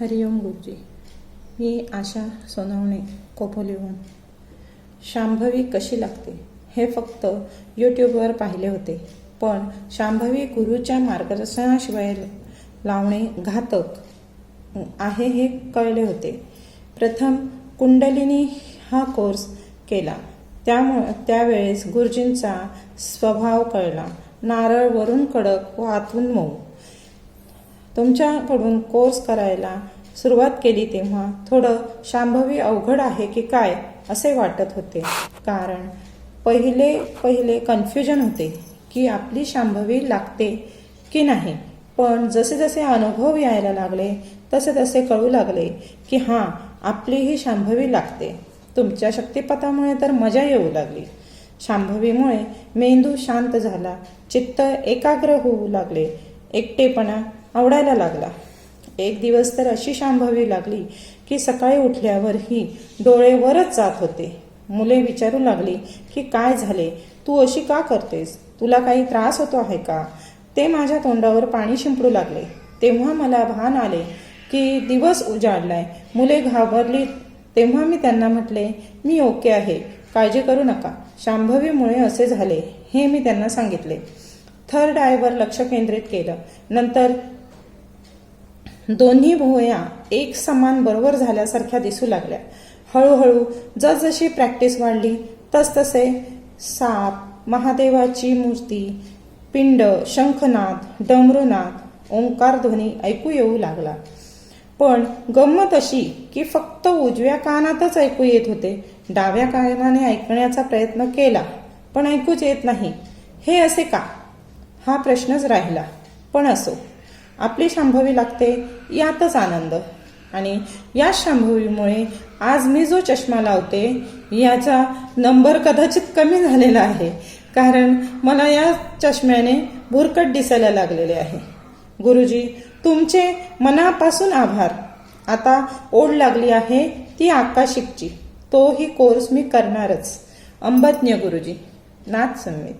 हरिओम गुरुजी. मी आशा सोनवणे कोपोलीहून. शांभवी कशी लागते? हे फक्त यूट्यूबवर पाहिले होते. पण शांभवी गुरुच्या मार्गदर्शनाशिवाय लावणे घातक आहे हे कळले होते. प्रथम कुंडलिनी हा कोर्स केला. त्यामुळे त्यावेळेस गुरुजींचा स्वभाव कळला. नारळ वरून कडक व आतून मऊ. तुमच्याकडून कोर्स करायला सुरुवात केली तेव्हा थोडं शांभवी अवघड आहे की काय असे वाटत होते. कारण पहिले पहिले कन्फ्युजन होते की आपली शांभवी लागते की नाही. पण जसे जसे अनुभव यायला लागले तसे तसे कळू लागले की हां आपली ही शांभवी लागते. तुमच्या शक्तिपथामुळे तर मजा येऊ लागली. शांभवीमुळे मेंदू शांत झाला चित्त एकाग्र होऊ लागले एकटेपणा आवडायला लागला. एक दिवस तर अशी शांभवी लागली की सकाळी उठल्यावरही डोळे वरच जात होते. मुले विचारू लागली की काय झाले? तू अशी का करतेस? तुला काही त्रास होतो आहे का? ते माझ्या तोंडावर पाणी शिंपडू लागले. तेव्हा मला भान आले की दिवस उजाडलाय. मुले घाबरली. तेव्हा मी त्यांना म्हटले मी ओके आहे. काळजी करू नका. शांभवीमुळे असे झाले. हे मी त्यांना सांगितले. थर्ड आयवर लक्ष केंद्रित केलं. नंतर दोन्ही भुवया एक समान बरोबर झाल्यासारख्या दिसू लागल्या. हळूहळू जसजशी प्रॅक्टिस वाढली तसतसे साप महादेवाची मूर्ती पिंड शंखनाद डमरुनाद ओंकार ध्वनी ऐकू येऊ लागला. पण गंमत अशी की फक्त उजव्या कानातच ऐकू येत होते. डाव्या कानाने ऐकण्याचा प्रयत्न केला पण ऐकूच येत नाही. हे असे का? हा प्रश्नच राहिला. पण असो. आपली शांभवी लागते यातच आनंद. आणि या शांभवीमुळे आज मी जो चष्मा लावते याचा नंबर कदाचित कमी झालेला आहे कारण मला या चष्म्याने भुरकट दिसायला लागलेले आहे. गुरुजी तुमचे मनापासून आभार. आता ओढ लागली आहे ती आकाशिकची. तोही कोर्स मी करणारच. अंबज्ञ गुरुजी नाथ संमित